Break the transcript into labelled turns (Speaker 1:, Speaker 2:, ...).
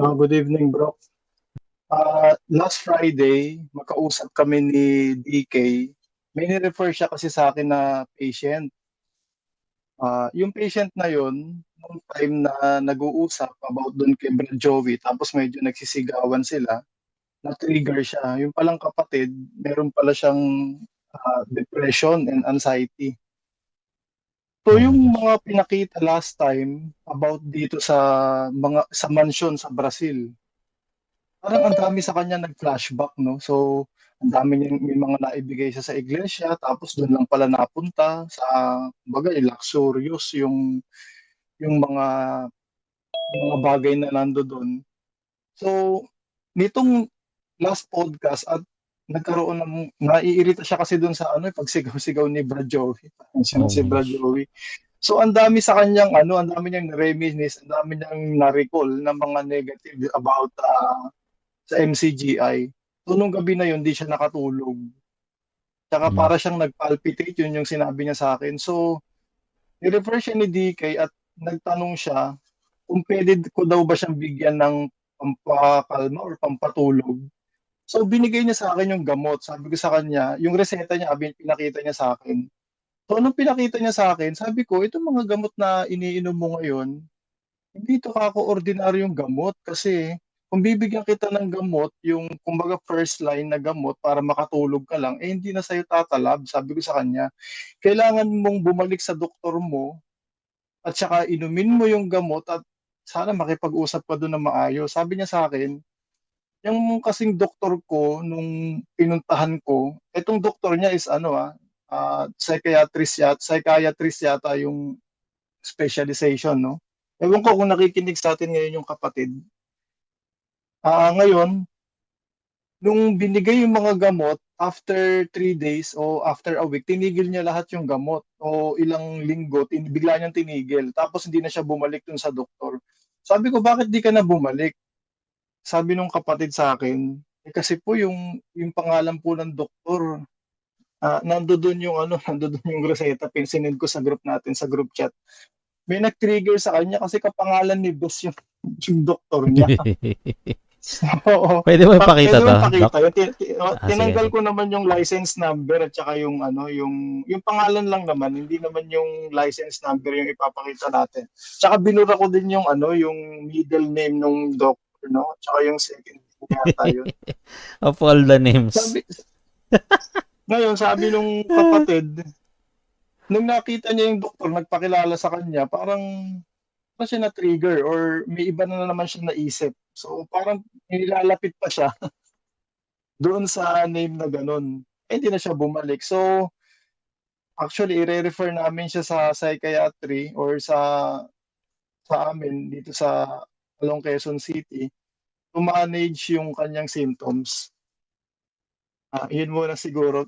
Speaker 1: Ah, good evening, bro. Ah, last Friday, makausap kami ni DK. May ni-refer siya kasi sa akin na patient. Ah, yung patient na yun, nung time na nag-uusap about dun kay Brad Joey, tapos medyo nagsisigawan sila, na-trigger siya. Yung palang kapatid, meron pala siyang ah, depression and anxiety. So yung mga pinakita last time about dito sa mga sa mansion sa Brazil, parang ang dami sa kanya nag-flashback, no? So, ang dami niyang may mga naibigay siya sa iglesia, tapos doon lang pala napunta sa, eh, luxurious yung yung mga yung mga bagay na nando doon. So, nitong last podcast at nagkaroon ng naiirita siya kasi doon sa ano, eh, pagsigaw-sigaw ni Brad Joey. Siya si
Speaker 2: Oh.
Speaker 1: Brad Joey. So, ang dami sa kanyang ano, ang dami niyang reminisce, ang dami niyang na-recall ng mga negative about ah, sa MCGI. So, nung gabi na yun, di siya nakatulog. Tsaka
Speaker 2: Hmm.
Speaker 1: para siyang nag-palpitate, yun yung sinabi niya sa akin. So, ni-refer siya ni DK at nagtanong siya kung pwede ko daw ba siyang bigyan ng pampakalma or pampatulog. So, binigay niya sa akin yung gamot. Sabi ko sa kanya, yung reseta niya, abi- pinakita niya sa akin. So, anong pinakita niya sa akin, sabi ko, itong mga gamot na iniinom mo ngayon, hindi ito kako-ordinaryong gamot kasi kung bibigyan kita ng gamot, yung kumbaga first line na gamot para makatulog ka lang, eh hindi na sa'yo tatalab. Sabi ko sa kanya, kailangan mong bumalik sa doktor mo at saka inumin mo yung gamot at sana makipag-usap ka doon na maayos. Sabi niya sa akin, yung kasing doktor ko nung pinuntahan ko, etong doktor niya is ano ah, ah, psychiatrist yata, psychiatrist yata yung specialization, no? Ewan ko kung nakikinig sa atin ngayon yung kapatid. Ah, ngayon, nung binigay yung mga gamot, after three days o after a week, tinigil niya lahat yung gamot o ilang linggo, tin bigla niyang tinigil. Tapos hindi na siya bumalik dun sa doktor. Sabi ko, bakit di ka na bumalik? Sabi nung kapatid sa akin, eh, kasi po yung yung pangalan po ng doktor, ah, nandoon yung ano, nandoon yung reseta, pinsinend ko sa group natin, sa group chat. May nag-trigger sa kanya kasi kapangalan ni boss yung, yung doktor niya. Oo.
Speaker 2: Pwede mo
Speaker 1: Pa-
Speaker 2: ipakita
Speaker 1: pwede
Speaker 2: to?
Speaker 1: mo.
Speaker 2: Doc?
Speaker 1: Yung oh,
Speaker 2: Ah,
Speaker 1: tinanggal
Speaker 2: sige.
Speaker 1: ko naman yung license number at saka yung ano, yung yung pangalan lang naman, hindi naman yung license number yung ipapakita natin. Tsaka binura ko din yung ano, yung middle name nung doctor, no? Tsaka yung second name yata yun.
Speaker 2: Of all the names.
Speaker 1: Sabi, ngayon, sabi nung kapatid, nung nakita niya yung doktor, nagpakilala sa kanya, parang parang siya na-trigger or may iba na naman siya naisip. So, parang nilalapit pa siya doon sa name na ganun. Eh, hindi na siya bumalik. So, actually, i-refer namin siya sa psychiatry or sa sa amin dito sa Along Quezon City to manage yung kanyang symptoms. Ah, yun muna siguro.